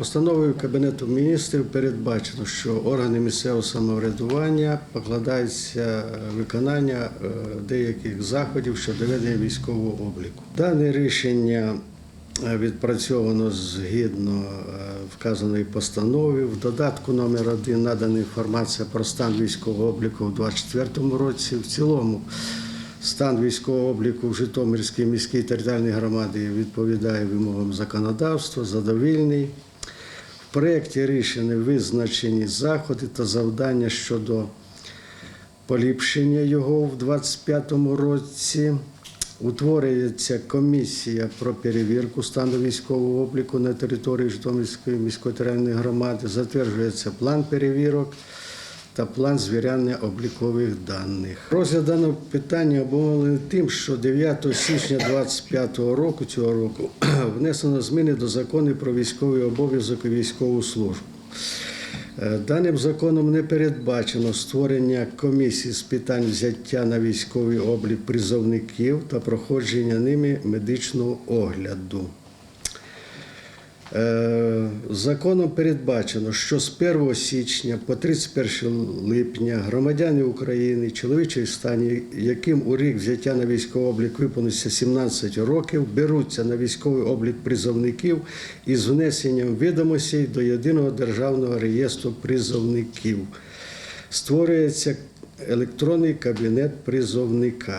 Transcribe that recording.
Постановою Кабінету міністрів передбачено, що органи місцевого самоврядування покладається е, виконання е, деяких заходів щодо ведення військового обліку. Дане рішення е, відпрацьовано згідно вказаної постанови. В додатку номер 1 надана інформація про стан військового обліку у 2024 році. В цілому стан військового обліку в Житомирській міській територіальній громаді відповідає вимогам законодавства, задовільний. Проєкті рішення визначені заходи та завдання щодо поліпшення його в 2025 році. Утворюється комісія про перевірку стану військового обліку на території Житомирської міської територіальної громади. Затверджується план перевірок та план звіряння облікових даних. Розгляд даного питання обумовлений тим, що 9 січня 2025 року цього року внесено зміни до закону про військовий обов'язок і військову службу. Е, Даним законом не передбачено створення комісії з питань взяття на військовий облік призовників та проходження ними медичного огляду. Е, Законом передбачено, що з 1 січня по 31 липня громадяни України чоловічої стані, яким у рік взяття на військовий облік виповниться 17 років, беруться на військовий облік призовників із внесенням відомостей до єдиного державного реєстру призовників. Створюється електронний кабінет призовника.